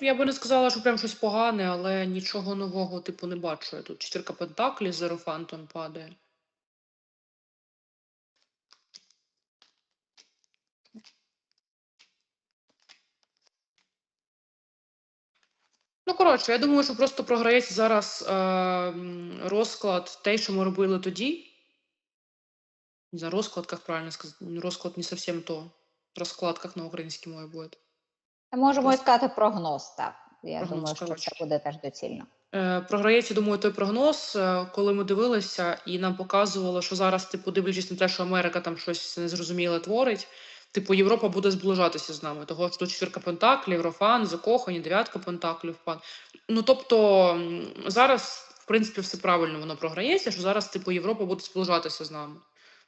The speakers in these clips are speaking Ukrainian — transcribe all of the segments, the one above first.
Ну, я би не сказала, що прям щось погане, але нічого нового, типу, не бачу. Я Тут четвірка пентаклів з Ерофантом падає. Ну, коротше, я думаю, що просто програється зараз е, розклад те, що ми робили тоді. Не знаю, розклад, як правильно сказати. Розклад не зовсім то. Розклад, як на українській мові буде. Можемо і сказати прогноз, так. Я Прогноз, думаю, що це буде теж доцільно. Е, Програється, думаю, той прогноз, е, коли ми дивилися, і нам показувало, що зараз, типу, дивлячись на те, що Америка там щось незрозуміле творить, типу, Європа буде зближатися з нами. Того що тут четвірка пентаклів, Єврофан, закохані, дев'ятка пентаклів, пан. Ну тобто зараз, в принципі, все правильно воно програється, що зараз, типу, Європа буде зближатися з нами.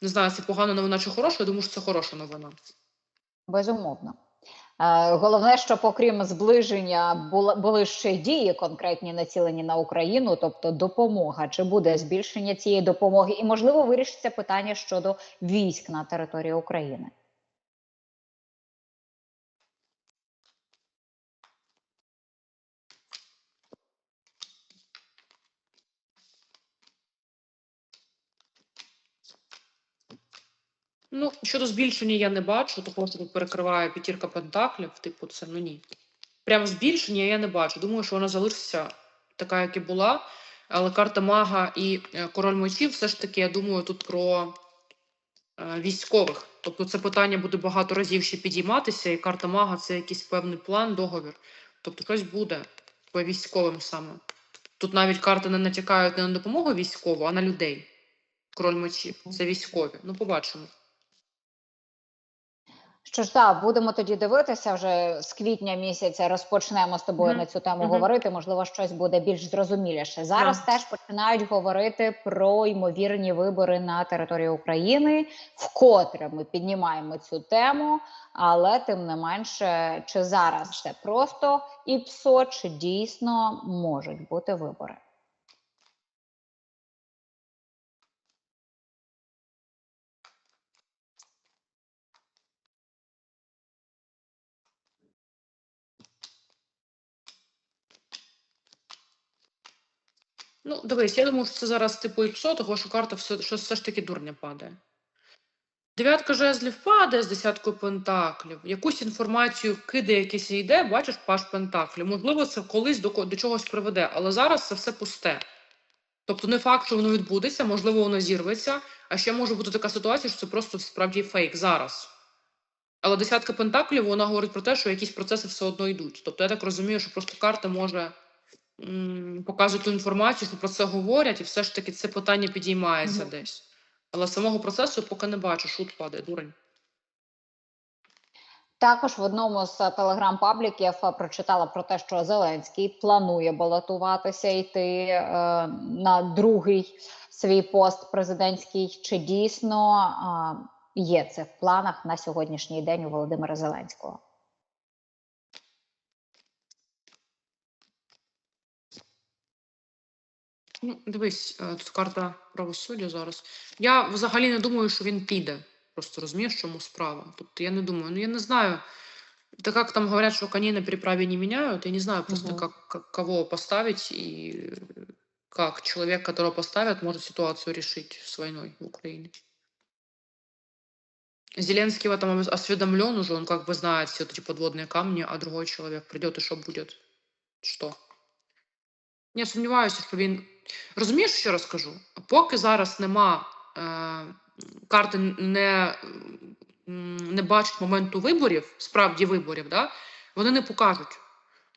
Не знаю, це погана новина чи хороша, я думаю, що це хороша новина. Безумовно. Е, Головне, щоб окрім зближення були ще дії конкретні націлені на Україну, тобто допомога. Чи буде збільшення цієї допомоги? І можливо вирішиться питання щодо військ на території України. Ну, щодо збільшення я не бачу, того що тут перекриває п'ятірка пентаклів, типу, це ну ні. Прям збільшення я не бачу. Думаю, що вона залишиться така, як і була. Але карта мага і е, король мечів, все ж таки, я думаю, тут про е, військових. Тобто це питання буде багато разів ще підійматися, і карта мага це якийсь певний план, договір. Тобто щось буде по військовим саме. Тут навіть карти не натякають не на допомогу військову, а на людей. Король мечів. Це військові. Ну, побачимо. Що ж, так, будемо тоді дивитися вже з квітня місяця. Розпочнемо з тобою Мгм, на цю тему мгм. говорити. Можливо, щось буде більш зрозуміліше. Зараз Так. теж починають говорити про ймовірні вибори на території України. Вкотре ми піднімаємо цю тему, але тим не менше, чи зараз це просто ІПСО, чи дійсно можуть бути вибори? Ну, дивись, я думаю, що це зараз типу ІПСО, того що карта все, що все ж таки дурня падає. Дев'ятка жезлів падає з десяткою пентаклів. Якусь інформацію кидає, якийсь йде, бачиш, паш пентаклів. Можливо, це колись до, до чогось приведе, але зараз це все пусте. Тобто не факт, що воно відбудеться, можливо, воно зірветься, а ще може бути така ситуація, що це просто справді фейк зараз. Але десятка пентаклів вона говорить про те, що якісь процеси все одно йдуть. Тобто я так розумію, що просто карта може ту інформацію, що про це говорять, і все ж таки це питання підіймається Мгм. десь. Але самого процесу поки не бачу, шут падає, дурень. Також в одному з е, телеграм-пабліків е, прочитала про те, що Зеленський планує балотуватися, йти е, на другий свій пост президентський. Чи дійсно е, є це в планах на сьогоднішній день у Володимира Зеленського? Ну, дивись, е, тут карта правосуддя зараз. Я взагалі не думаю, що він піде. Просто розумієш, в чому справа. Тобто я не думаю, ну я не знаю. Так как там говорят, что коней на переправе не меняют, я не знаю просто, Мгм. как, как- кого поставить и э, как человек, которого поставят, может ситуацию решить с войной в Украине. Зеленский в этом ос- осведомлен уже, он как бы знает все эти подводные камни, а другой человек придет и что будет? Что? Я сумніваюся, що він. Розумієш, що розкажу? Поки зараз нема е, карти не, не бачать моменту виборів, справді виборів, да? вони не покажуть.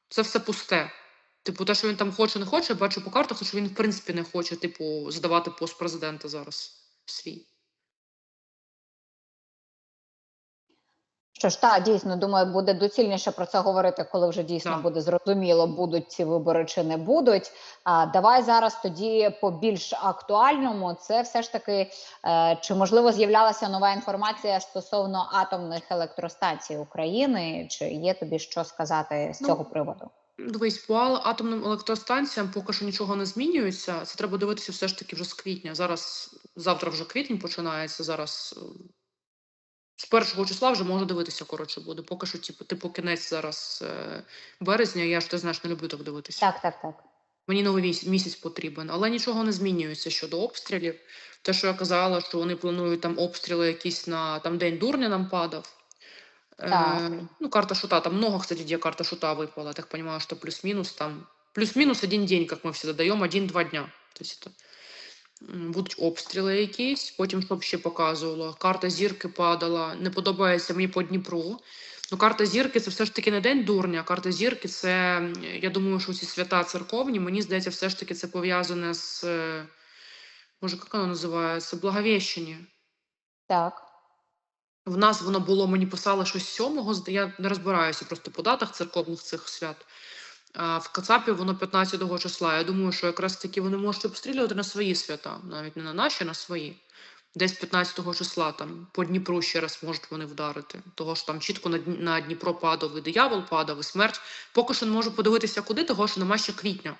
Це все пусте. Типу, те, що він там хоче, не хоче, бачу по картах, що він в принципі не хоче, типу, здавати пост президента зараз свій. Що ж, так, дійсно, думаю, буде доцільніше про це говорити, коли вже дійсно Так. буде зрозуміло, будуть ці вибори чи не будуть. А давай зараз тоді по більш актуальному. Це все ж таки е, чи можливо з'являлася нова інформація стосовно атомних електростанцій України? Чи є тобі що сказати з Ну, цього приводу? Дивись, по атомним електростанціям поки що нічого не змінюється. Це треба дивитися все ж таки вже з квітня. Зараз, завтра вже квітень починається. Зараз З першого числа вже можна дивитися, коротше буде. Поки що, типу, типу кінець зараз е, березня, я ж ти знаєш, не люблю так дивитися. Так, так, так. Мені новий місяць, місяць потрібен, але нічого не змінюється щодо обстрілів. Те, що я казала, що вони планують там обстріли якісь на там день дурня нам падав. Так. Е, ну, карта шута, там много, кстати, где карта шута выпала. Я так понимаю, что плюс-минус там, плюс-минус один день, как мы всегда даем, один-два дня. То есть это м, будуть обстріли якісь, потім що б ще показувало. Карта зірки падала, не подобається мені по Дніпру. Ну, карта зірки це все ж таки не день дурня. Карта зірки це, я думаю, що ці свята церковні, мені здається, все ж таки це пов'язане з, е, може, як воно називається? Благовіщення. Так. В нас воно було, мені писали щось сьомого, я не розбираюся просто по датах церковних цих свят. В Кацапі воно 15 числа. Я думаю, що якраз таки вони можуть обстрілювати на свої свята, навіть не на наші, а на свої. Десь 15 числа там по Дніпру ще раз можуть вони вдарити. Того що там чітко на Дніпро падав і диявол падав, і смерть. Поки що не можу подивитися куди, того що нема ще квітня.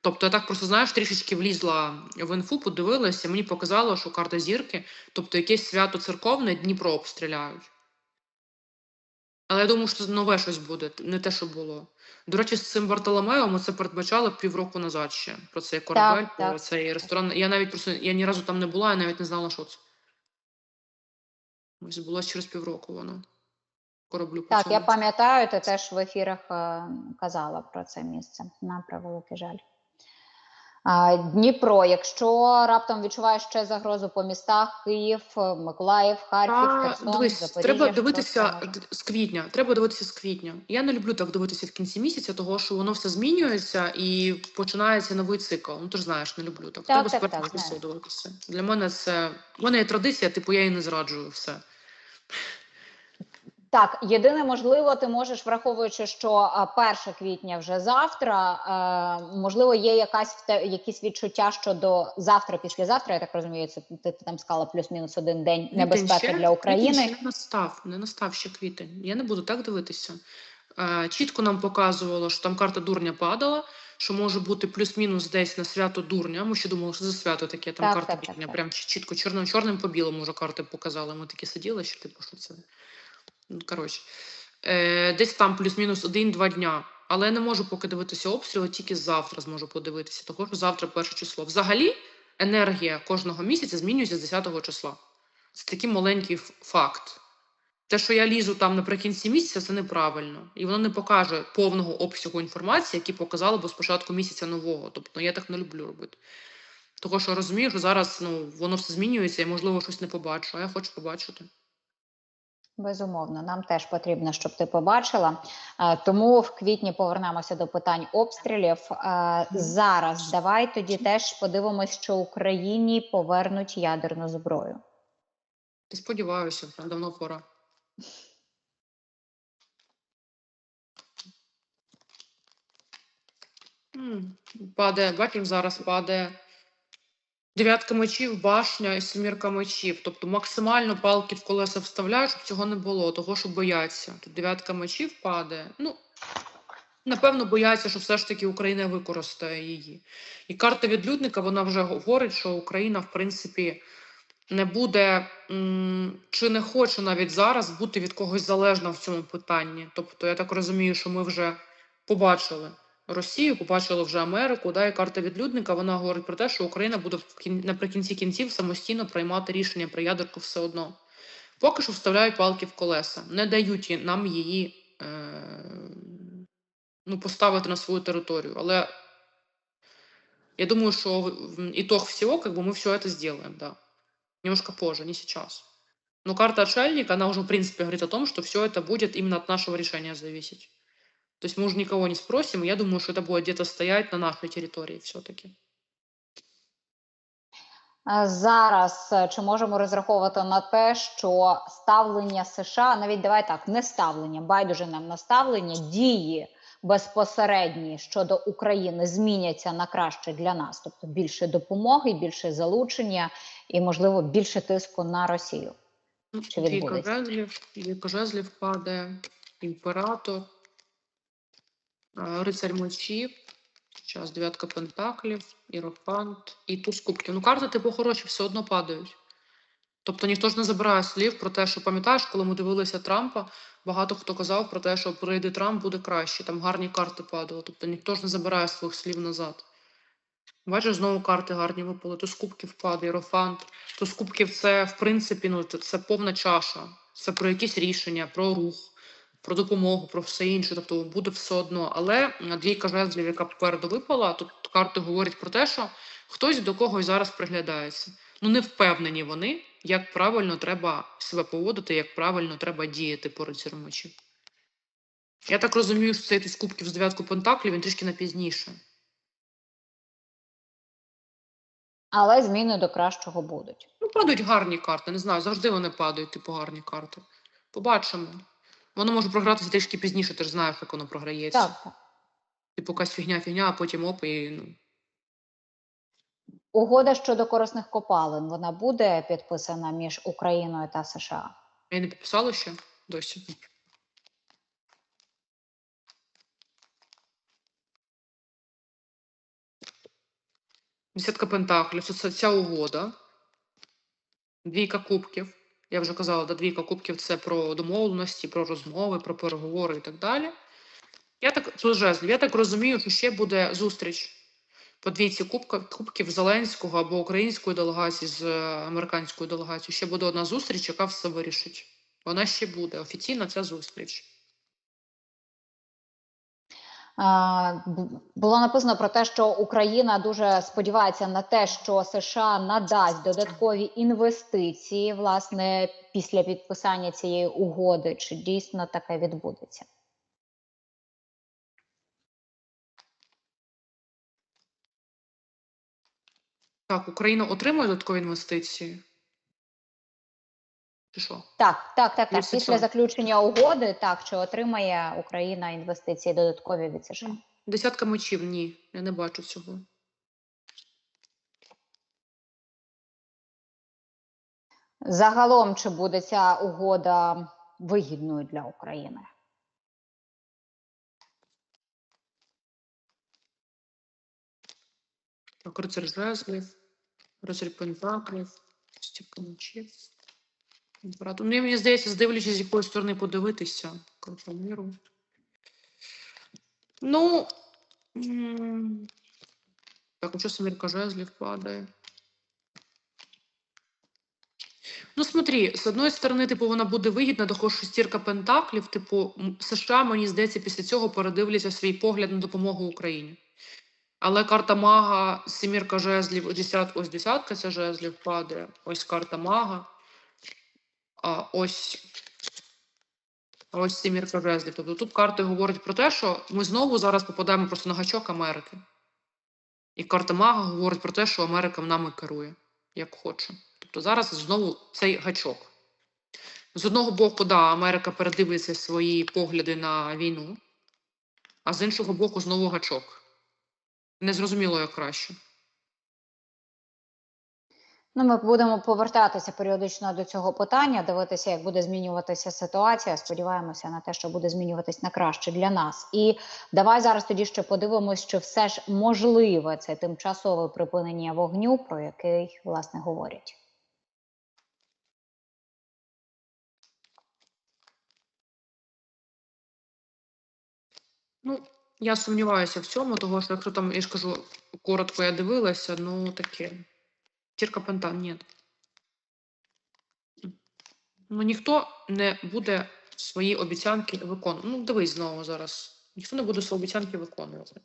Тобто я так просто знаєш, трішечки влізла в інфу, подивилася, мені показало, що карта зірки, тобто якесь свято церковне Дніпро обстріляють. Але я думаю, що нове щось буде, не те, що було. До речі, з цим Бартоломео ми це передбачали півроку назад ще. Про цей корабель, про так. цей ресторан. Я навіть просто я ні разу там не була, я навіть не знала, що це. Ось було через півроку воно. Кораблю по Так, я пам'ятаю, ти теж в ефірах е, казала про це місце. На превеликий жаль. Дніпро, якщо раптом відчуваєш ще загрозу по містах Київ, е, Миколаїв, Харків, А, Херсон, дивись, Запоріжжя, треба дивитися з квітня. Треба дивитися з квітня. Я не люблю так дивитися в кінці місяця, того що воно все змінюється і починається новий цикл. Ну ти ж знаєш, не люблю так. Так, треба так, так, дивитися. Для мене це в мене є традиція, типу я її не зраджую все. Так, єдине можливо, ти можеш, враховуючи, що 1 квітня вже завтра, е, можливо, є якась якісь відчуття щодо завтра, післязавтра. Я так розумію, це ти, ти там сказала плюс-мінус один день небезпеки ще- для України. ще не настав, не настав ще квітень. Я не буду так дивитися. Е, чітко нам показувало, що там карта дурня падала, що може бути плюс-мінус десь на свято дурня. Ми ще думали, що за свято таке, там Так, карта так, так, дурня. так. Прям чітко чорним чорним по білому вже карти показали. Ми такі сиділи, що типу, що це. Ну, коротше. Е, десь там плюс-мінус один-два дня. Але я не можу поки дивитися обстріли, тільки завтра зможу подивитися. Того що завтра перше число. Взагалі, енергія кожного місяця змінюється з 10 числа. Це такий маленький факт. Те, що я лізу там наприкінці місяця, це неправильно. І воно не покаже повного обсягу інформації, який показало б спочатку місяця нового. Тобто я так не люблю робити. Того, що розумію, що зараз ну, воно все змінюється і, можливо, щось не побачу, а я хочу побачити. Безумовно, нам теж потрібно, щоб ти побачила. Е, Тому в квітні повернемося до питань обстрілів. Е, Зараз давай тоді теж подивимось, що Україні повернуть ядерну зброю. Сподіваюся, давно пора. Падає, бачиш, зараз падає дев'ятка мечів, башня і семірка мечів. Тобто максимально палки в колеса вставляють, щоб цього не було, того, що бояться. Тут дев'ятка мечів падає. Ну, напевно, бояться, що все ж таки Україна використає її. І карта відлюдника, вона вже говорить, що Україна, в принципі, не буде чи не хоче навіть зараз бути від когось залежна в цьому питанні. Тобто, я так розумію, що ми вже побачили Росію, побачили вже Америку. Да, і карта відлюдника вона говорить про те, що Україна буде в кін- наприкінці кінців самостійно приймати рішення про ядерку все одно. Поки що вставляють палки в колеса, не дають їй- нам її е, ну, поставити на свою територію. Але я думаю, что в- в- итог всего, как бы мы все это сделаем, да. Немножко позже, не сейчас. Но карта отшельника, она уже, в принципе, говорит о том, что все это будет именно от нашего решения зависеть. То есть мы уже никого не спросим, и я думаю, что это будет где-то стоять на нашей территории все-таки. Е, Зараз е, чи можемо розраховувати на те, що ставлення США, навіть давай так, не ставлення, байдуже нам на ставлення, дії безпосередні щодо України зміняться на краще для нас, тобто більше допомоги, більше залучення і, можливо, більше тиску на Росію. Ну, Чи відбудеться? двійка жезлів падає, імператор, рицарь мечів, зараз дев'ятка пентаклів, іерофант і туз кубків. Ну, карти, типу, хороші, все одно падають. Тобто ніхто ж не забирає слів про те, що пам'ятаєш, коли ми дивилися Трампа, багато хто казав про те, що прийде Трамп, буде краще. Там гарні карти падали. Тобто ніхто ж не забирає своїх слів назад. Бачиш, знову карти гарні випали. То з кубків падає, Єрофант. То з кубків це, в принципі, ну, це повна чаша. Це про якісь рішення, про рух, про допомогу, про все інше. Тобто буде все одно. Але двійка жезлів, яка попереду випала, тут карти говорять про те, що хтось до когось зараз приглядається. Ну, не впевнені вони, як правильно треба себе поводити, як правильно треба діяти по рицарю мечів. Я так розумію, що цей туз кубків з дев'ятку пентаклів, він трішки на пізніше. Але зміни до кращого будуть. Ну, падають гарні карти, не знаю, завжди вони падають, типу, гарні карти. Побачимо. Воно може програтися трішки пізніше, ти ж знаєш, як воно програється. Так. Типу, якась фігня-фігня, а потім оп, і ну. Угода щодо корисних копалин вона буде підписана між Україною та США. Я не підписала ще досі. Десятка пентаклів, це ця угода. Двійка кубків. Я вже казала, да, двійка кубків це про домовленості, про розмови, про переговори і так далі. Я так, жезлів, я так розумію, що ще буде зустріч по двійці кубків Зеленського або української делегації з е, американською делегацією. Ще буде одна зустріч, яка все вирішить. Вона ще буде. Офіційна ця зустріч. Було написано про те, що Україна дуже сподівається на те, що США надасть додаткові інвестиції власне після підписання цієї угоди. Чи дійсно таке відбудеться? Так, Україна отримує додаткові інвестиції. Що? Так, так, так, так. Після заключення угоди, так чи отримає Україна інвестиції додаткові від США? Десятка мечів, ні, я не бачу цього. Загалом, чи буде ця угода вигідною для України? Так, рицар жезлів, рицар Імператор. Ну, мені здається, здивлячись, з якої сторони подивитися. Миру. Ну. Так, ну що семірка жезлів падає? Ну, смотри, з одної сторони, типу, вона буде вигідна, що шестірка пентаклів, типу, США, мені здається, після цього передивляться свій погляд на допомогу Україні. Але карта мага, семірка жезлів, десят, ось десятка ця жезлів падає, ось карта мага, ось, ось семірка жезлів. Тобто тут карти говорять про те, що ми знову зараз попадаємо просто на гачок Америки. І карта мага говорить про те, що Америка нами керує, як хоче. Тобто зараз знову цей гачок. З одного боку, да, Америка передивиться свої погляди на війну, а з іншого боку, знову гачок. Незрозуміло, як краще. Ну, ми будемо повертатися періодично до цього питання, дивитися, як буде змінюватися ситуація. Сподіваємося на те, що буде змінюватись на краще для нас. І давай зараз тоді ще подивимось, чи все ж можливе це тимчасове припинення вогню, про який власне говорять. Ну, я сумніваюся в цьому, того що якщо там, я ж кажу, коротко я дивилася, ну таке. Тірка пентан, ні. Ну, ніхто не буде свої обіцянки виконувати. Ну, дивись знову зараз. Ніхто не буде свої обіцянки виконувати.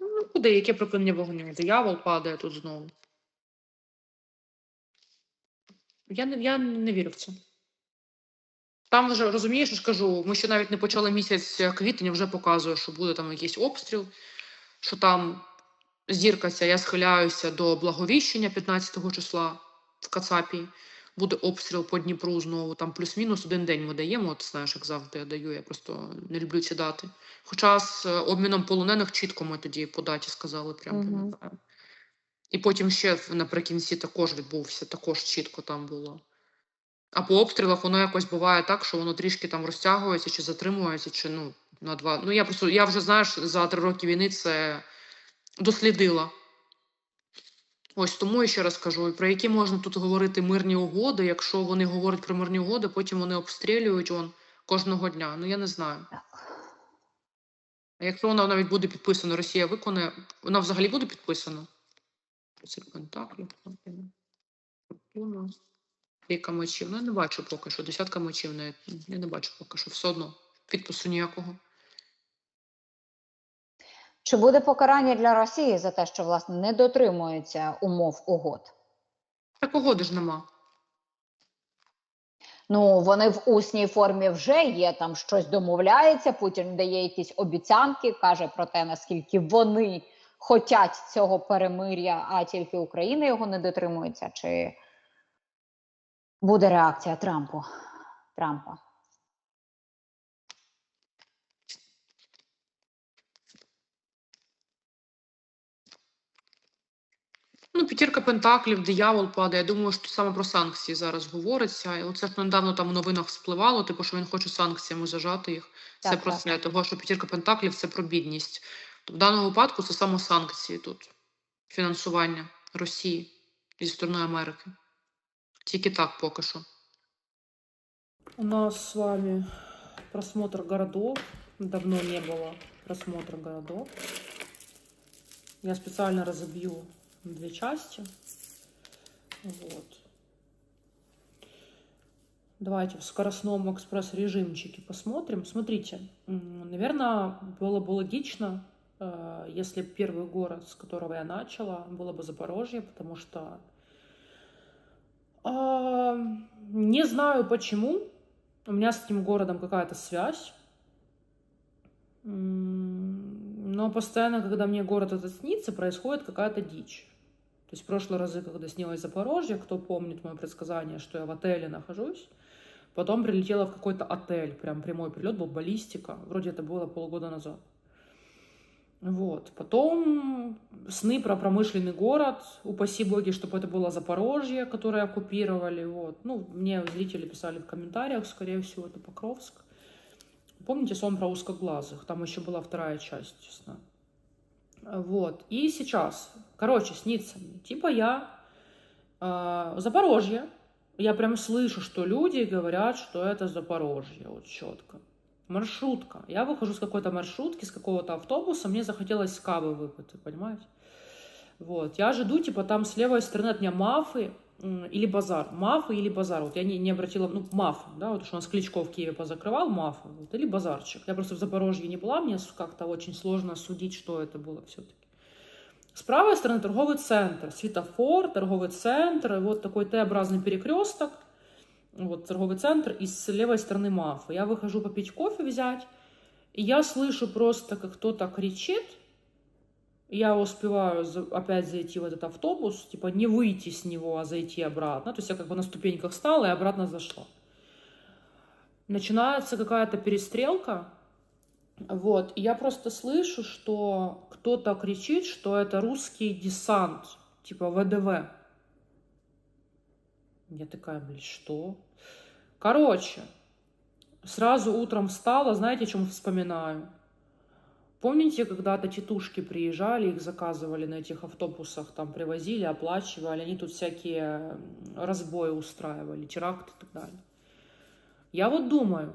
Ну, куди, яке припинення вогню? Диявол падає тут знову. Я не, я не вірю в це. Там вже розумієш, я ж кажу, ми ще навіть не почали місяць квітень, вже показує, що буде там якийсь обстріл, що там зірка ця, я схиляюся до благовіщення 15 числа в Кацапі. Буде обстріл по Дніпру знову, там плюс-мінус один день ми даємо, от знаєш, як завжди я даю, я просто не люблю ці дати. Хоча з е, обміном полонених чітко ми тоді по даті сказали, прям пам'ятаю. І потім ще наприкінці також відбувся, також чітко там було. А по обстрілах воно якось буває так, що воно трішки там розтягується чи затримується, чи ну на два. Ну я просто я вже знаєш за три роки війни це дослідила. Ось тому я ще раз кажу, про які можна тут говорити мирні угоди, якщо вони говорять про мирні угоди, потім вони обстрілюють он кожного дня. Ну я не знаю. А якщо вона навіть буде підписана, Росія виконає, вона взагалі буде підписана? Це Пентаклів, Фортуна, Трійка мечів. Ну, я не бачу поки що. Десятка мечів. Я не бачу поки що. Все одно. Підпису ніякого. Чи буде покарання для Росії за те, що власне не дотримується умов угод? Так угоди ж нема. Ну вони в усній формі вже є. Там щось домовляється. Путін дає якісь обіцянки, каже про те, наскільки вони хочуть цього перемир'я, а тільки Україна його не дотримується. Чи буде реакція Трампу? Трампа? Ну, п'ятірка пентаклів, диявол падає. Я думаю, що саме про санкції зараз говориться. І оце ж недавно там в новинах спливало, типу, що він хоче санкціями зажати їх. Це Так, про так. це. Того, що п'ятірка пентаклів це про бідність. То в даному випадку це саме санкції тут, фінансування Росії зі сторони Америки. Тільки так поки що. У нас з вами просмотр городов. Давно не было просмотра городов. Я специально разобью на две части. Вот. Давайте в скоростном экспресс-режимчике посмотрим. Смотрите, наверное, было бы логично, э, если бы первый город, с которого я начала, было бы Запорожье, потому что а, не знаю почему, у меня с этим городом какая-то связь. Но постоянно, когда мне город этот снится, происходит какая-то дичь. То есть в прошлые разы, когда снилось Запорожье, кто помнит мое предсказание, что я в отеле нахожусь, потом прилетела в какой-то отель, прям прямой прилет был, баллистика, вроде это было полгода назад. Вот. Потом сны про промышленный город, упаси боги, чтобы это было Запорожье, которое оккупировали. Вот. Ну, мне зрители писали в комментариях, скорее всего, это Покровск. Помните сон про узкоглазых? Там еще была вторая часть сна. Вот. И сейчас, короче, снится мне. Типа я э, Запорожье. Я прям слышу, что люди говорят, что это Запорожье, вот четко. Маршрутка. Я выхожу с какой-то маршрутки, с какого-то автобуса, мне захотелось кавы выпить, вы понимаете? Вот. Я жду, типа, там с левой стороны от меня мафы или базар. Мафы или базар. Вот я не, не обратила, ну, мафы, да, вот что у нас Кличко в Киеве позакрывал мафы, вот, или базарчик. Я просто в Запорожье не была, мне как-то очень сложно судить, что это было все-таки. С правой стороны торговый центр, светофор, торговый центр, вот такой Т-образный перекресток, вот торговый центр, и с левой стороны мафа. Я выхожу попить кофе взять, и я слышу просто, как кто-то кричит, я успеваю опять зайти в этот автобус, типа не выйти с него, а зайти обратно. То есть я как бы на ступеньках стала и обратно зашла. Начинается какая-то перестрелка, вот, и я просто слышу, что кто-то кричит, что это русский десант, типа ВДВ. Я такая, блин, что? Короче, сразу утром встала, знаете, о чем вспоминаю? Помните, когда-то тетушки приезжали, их заказывали на этих автобусах, там привозили, оплачивали, они тут всякие разбои устраивали, теракты и так далее. Я вот думаю,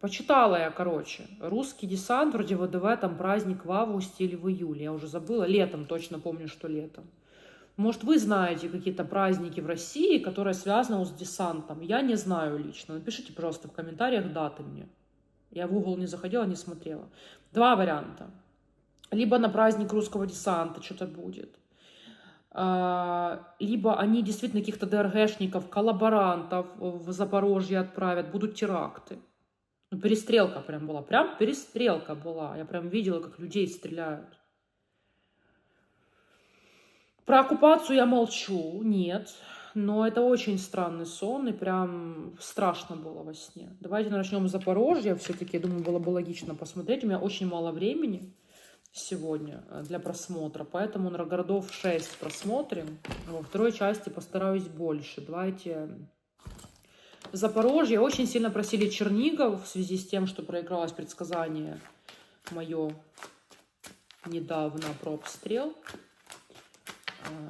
почитала я, короче, русский десант, вроде ВДВ, там праздник в августе или в июле, я уже забыла, летом, точно помню, что летом. Может, вы знаете какие-то праздники в России, которые связаны с десантом? Я не знаю лично. Напишите, пожалуйста, в комментариях даты мне. Я в Google не заходила, не смотрела. Два варианта. Либо на праздник русского десанта что-то будет. А, Либо они действительно каких-то ДРГшников, коллаборантов в Запорожье отправят, будут теракты. Ну, перестрелка прям была. Прям перестрелка была. Я прям видела, как людей стреляют. Про оккупацию я молчу, нет. Но это очень странный сон, и прям страшно было во сне. Давайте начнем с Запорожья. Все-таки, я думаю, было бы логично посмотреть. У меня очень мало времени сегодня э, для просмотра, поэтому на городов 6 просмотрим. Во второй части постараюсь больше. Давайте Запорожье. Очень сильно просили Чернигов в связи с тем, что проигралось предсказание мое недавно про обстрел.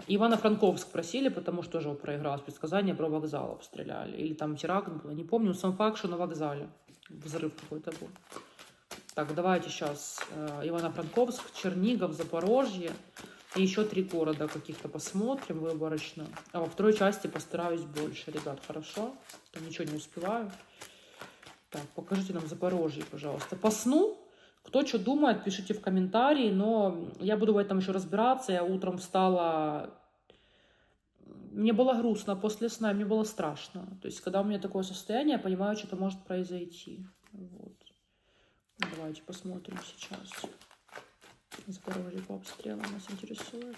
Ивано-Франковск просили, потому что тоже проиграл предсказание про вокзал обстреляли. Или там теракт был, не помню. Сам факт, что на вокзале взрыв какой-то был. Так, давайте сейчас Ивано-Франковск, Чернигов, Запорожье. И еще три города каких-то посмотрим выборочно. А во второй части постараюсь больше, ребят, хорошо? То ничего не успеваю. Так, покажите нам Запорожье, пожалуйста. По сну, кто что думает, пишите в комментарии, но я буду в этом еще разбираться. Я утром встала, мне было грустно после сна, мне было страшно. То есть, когда у меня такое состояние, я понимаю, что-то может произойти. Вот. Давайте посмотрим сейчас. Запорожье по обстрелам нас интересует.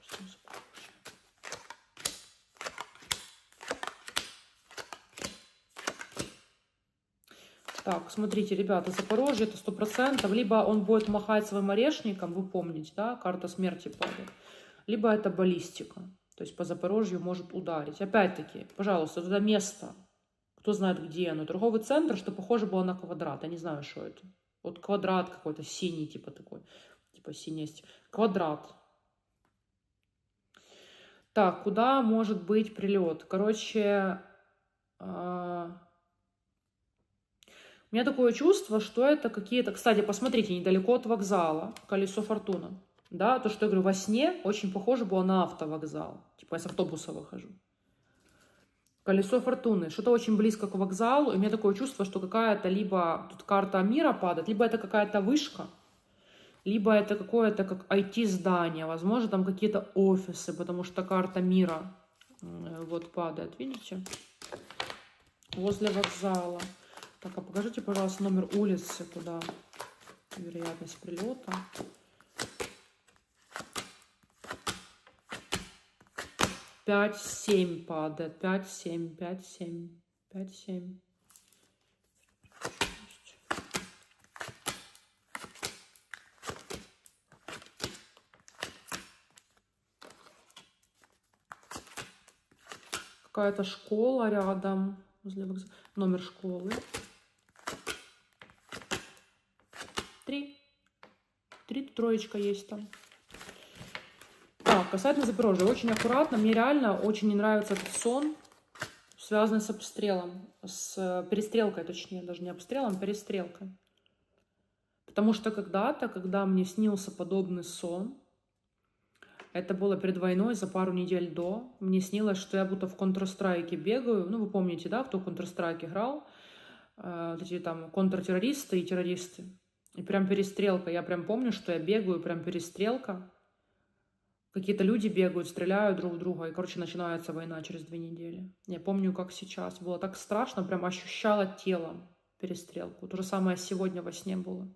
Что Запорожье? Так, смотрите, ребята, Запорожье это сто процентов. Либо он будет махать своим орешником, вы помните, да, карта смерти падает. Либо это баллистика. То есть по Запорожью может ударить. Опять-таки, пожалуйста, туда место. Кто знает, где оно. Торговый центр, что похоже было на квадрат. Я не знаю, что это. Вот квадрат какой-то синий, типа такой. Типа синий. Квадрат. Так, куда может быть прилет? Короче, а, у меня такое чувство, что это какие-то... Кстати, посмотрите, недалеко от вокзала, колесо фортуна. Да, то, что я говорю, во сне очень похоже было на автовокзал. Типа я с автобуса выхожу. Колесо фортуны. Что-то очень близко к вокзалу. И у меня такое чувство, что какая-то либо тут карта мира падает, либо это какая-то вышка, либо это какое-то как IT-здание. Возможно, там какие-то офисы, потому что карта мира э, вот падает. Видите? Возле вокзала. Так, а покажите, пожалуйста, номер улицы, куда вероятность прилета. Пять, семь падает. Пять, семь, пять, семь, пять, семь. Какая-то школа рядом. Возле вокзала. Номер школы. Три. Три троечка есть там. Так, касательно Запорожья. Очень аккуратно. Мне реально очень не нравится этот сон, связанный с обстрелом. С э, перестрелкой, точнее, даже не обстрелом, а перестрелкой. Потому что когда-то, когда мне снился подобный сон, это было перед войной, за пару недель до, мне снилось, что я будто в Counter-Strike бегаю. Ну, вы помните, да, кто в Counter-Strike играл? Э, Вот эти там контртеррористы и террористы. И прям перестрелка. Я прям помню, что я бегаю, прям перестрелка. Какие-то люди бегают, стреляют друг в друга, и, короче, начинается война через две недели. Я помню, как сейчас. Было так страшно, прям ощущала телом перестрелку. То же самое сегодня во сне было.